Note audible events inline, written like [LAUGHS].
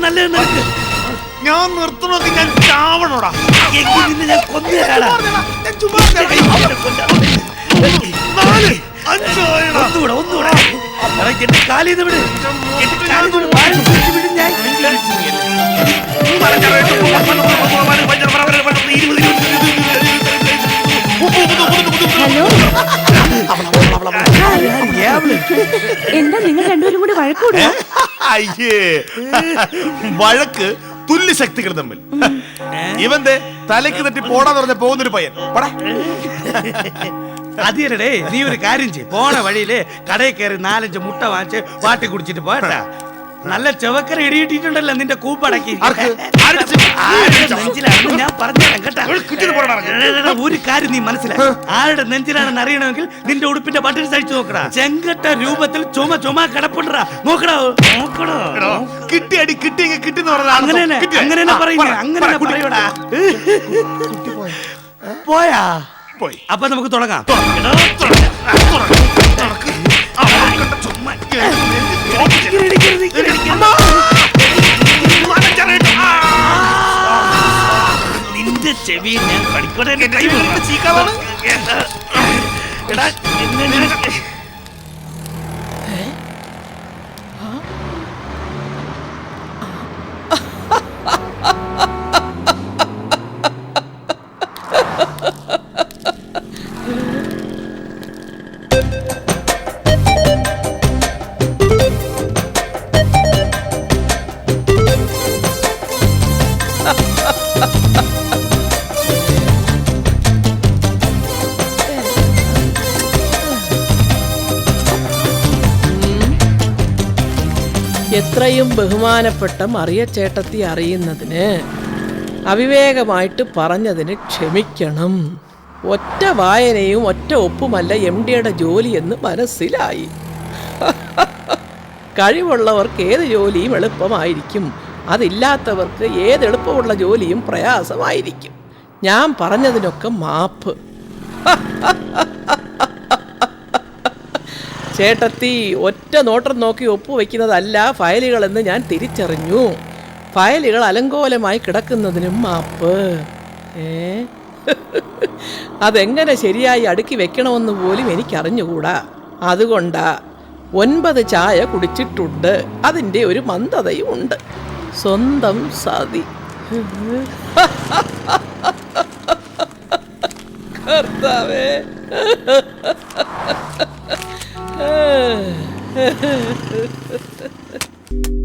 നല്ലത് നിനക്ക്. ഞാൻ നിർത്തണമെങ്കിൽ ഞാൻ ചാവണോടാ. എങ്കിൽ നിന്നെ ഞാൻ കൊന്നുതരാടാ. ഞാൻ ചുമ്മാ നിന്റെ കൈ കൊണ്ട് കൊല്ലാൻ. നാല് അഞ്ചായടാ ഒന്നുകൂടെ ഒന്നുകൂടെ. എടാ, എന്റെ കാലിൽ നിന്ന് വിട്. എന്റെ കാലിൽ നിന്ന്. വാഴ പിടിച്ച് വിടും ഞാൻ. ഹലോ? എന്താ നിങ്ങൾ രണ്ടുപേരും കൂടി വഴക്കൂടുക അയ്യേ. വഴക്ക് തുല്യ ശക്തികൾ തമ്മിൽ ഇവന്റെ തലയ്ക്ക് തട്ടി പോടാന്ന് പറഞ്ഞ പോകുന്നൊരു പയ്യൻ. പോടാ. അതിയല്ലേ നീ ഒരു കാര്യം ചെയ്യ്. പോണ വഴിയിൽ കടയിൽ കയറി നാലഞ്ച് മുട്ട വാങ്ങിച്ച് വാട്ടി കുടിച്ചിട്ട് പോട്ടാ നല്ല ചെവക്കര ഇടിയിട്ടിട്ടുണ്ടല്ലോ നിന്റെ കൂപ്പടക്കി. നെഞ്ചിലാണെന്ന് ഞാൻ പറഞ്ഞുതരാം കേട്ടാ. ഒരു കാര്യം നീ മനസ്സിലായി. ആരുടെ നെഞ്ചിലാണെന്ന് അറിയണമെങ്കിൽ നിന്റെ ഉടുപ്പിന്റെ ബട്ടൺ സഹിച്ചു നോക്കടാ. ചെങ്കട്ട രൂപത്തിൽ ചുമ ചുമ കിടപ്പുണ്ടാ നോക്കടാ. നോക്കടോ. കിട്ടി അടി കിട്ടി കിട്ടി അങ്ങനെ അങ്ങനെ പറയുന്നേ. അങ്ങനെ പറയൂടാ പോയാ? പോയി? അപ്പൊ നമുക്ക് തുടങ്ങാം. ചെവി ഞാൻ പഠിക്കണേ കൈ ചീക്കാവാണ്? എടാ എന്നെ [LAUGHS] എത്രയും ബഹുമാനപ്പെട്ട മറിയച്ചേട്ടത്തി അറിയുന്നതിന് അവിവേകമായിട്ട് പറഞ്ഞതിന് ക്ഷമിക്കണം. ഒറ്റ വായനയും ഒറ്റ ഒപ്പുമല്ല എം ഡിയുടെ ജോലിയെന്ന് മനസ്സിലായി. കഴിവുള്ളവർക്ക് ഏത് ജോലിയും എളുപ്പമായിരിക്കും. അതില്ലാത്തവർക്ക് ഏത് എളുപ്പമുള്ള ജോലിയും പ്രയാസമായിരിക്കും. ഞാൻ പറഞ്ഞതിനൊക്കെ മാപ്പ്. ചേട്ടത്തി ഒറ്റ നോട്ടം നോക്കി ഒപ്പുവെക്കുന്നതല്ല ഫയലുകളെന്ന് ഞാൻ തിരിച്ചറിഞ്ഞു. ഫയലുകൾ അലങ്കോലമായി കിടക്കുന്നതിനും മാപ്പ്. ഏ? അതെങ്ങനെ ശരിയായി അടുക്കി വെക്കണമെന്ന് പോലും എനിക്കറിഞ്ഞുകൂടാ. അതുകൊണ്ടാ ഒൻപത് ചായ കുടിച്ചിട്ടുണ്ട്. അതിന്റെ ഒരു മന്ദതയും ഉണ്ട് സ്വന്തം സതി [LAUGHS] കർത്താവേ ആ [LAUGHS]